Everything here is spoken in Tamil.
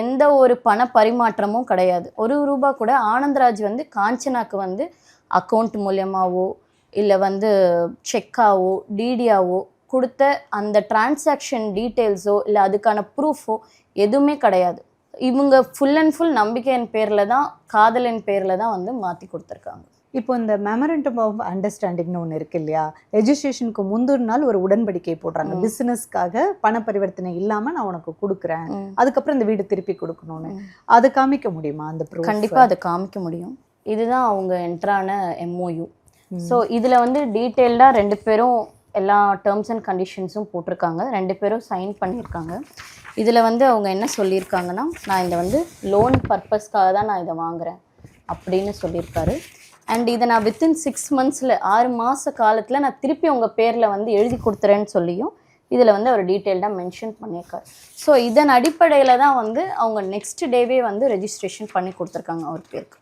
எந்த ஒரு பண பரிமாற்றமும் கிடையாது. ஒரு ரூபா கூட ஆனந்தராஜ் வந்து காஞ்சனாக்கு வந்து அக்கௌண்ட் மூலயமாவோ இல்லை வந்து செக்காவோ டிடியாவோ கொடுத்த அந்த டிரான்சாக்ஷன் டீட்டெயில்ஸோ இல்லை அதுக்கான ப்ரூஃபோ எதுவுமே கிடையாது. இவங்க ஃபுல் அண்ட் ஃபுல் நம்பிக்கையின் பேரில் தான் காதலின் பேரில் தான் வந்து மாற்றி கொடுத்துருக்காங்க. இப்போ இந்த மெமரண்டம் ஆஃப் அண்டர்ஸ்டாண்டிங்னு ஒன்று இருக்கு இல்லையா? ரெஜிஸ்ட்ரேஷனுக்கு முந்தின நாள் ஒரு உடன்படிக்கை போடுறாங்க. ம். பிசினஸ்க்காக பண பரிவர்த்தனை இல்லாம நான் உனக்கு கொடுக்குறேன். அதுக்கப்புறம் இந்த வீடு திருப்பி கொடுக்கணும்னு. அதை காமிக்க முடியுமா அந்த கண்டிப்பாக அதை காமிக்க முடியும். இதுதான் அவங்க என்ட்ரான எம்ஓயு ஸோ இதில் வந்து டீட்டெயில்டாக ரெண்டு பேரும் எல்லா டேர்ம்ஸ் அண்ட் கண்டிஷன்ஸும் போட்டிருக்காங்க. ரெண்டு பேரும் சைன் பண்ணியிருக்காங்க. இதில் வந்து அவங்க என்ன சொல்லியிருக்காங்கன்னா நான் இதை வந்து லோன் பர்பஸ்க்காக தான் நான் இதை வாங்குறேன் அப்படின்னு சொல்லியிருக்காரு. அண்ட் இதை நான் வித்தின் சிக்ஸ் மந்த்ஸில் ஆறு மாத காலத்தில் நான் திருப்பி உங்கள் பேரில் வந்து எழுதி கொடுத்துறேன்னு சொல்லியும் இதில் வந்து அவர் டீட்டெயில்டாக மென்ஷன் பண்ணியிருக்காரு. ஸோ இதன் அடிப்படையில் தான் வந்து அவங்க நெக்ஸ்ட் டேவே வந்து ரெஜிஸ்ட்ரேஷன் பண்ணி கொடுத்துருக்காங்க அவர் பேருக்கு.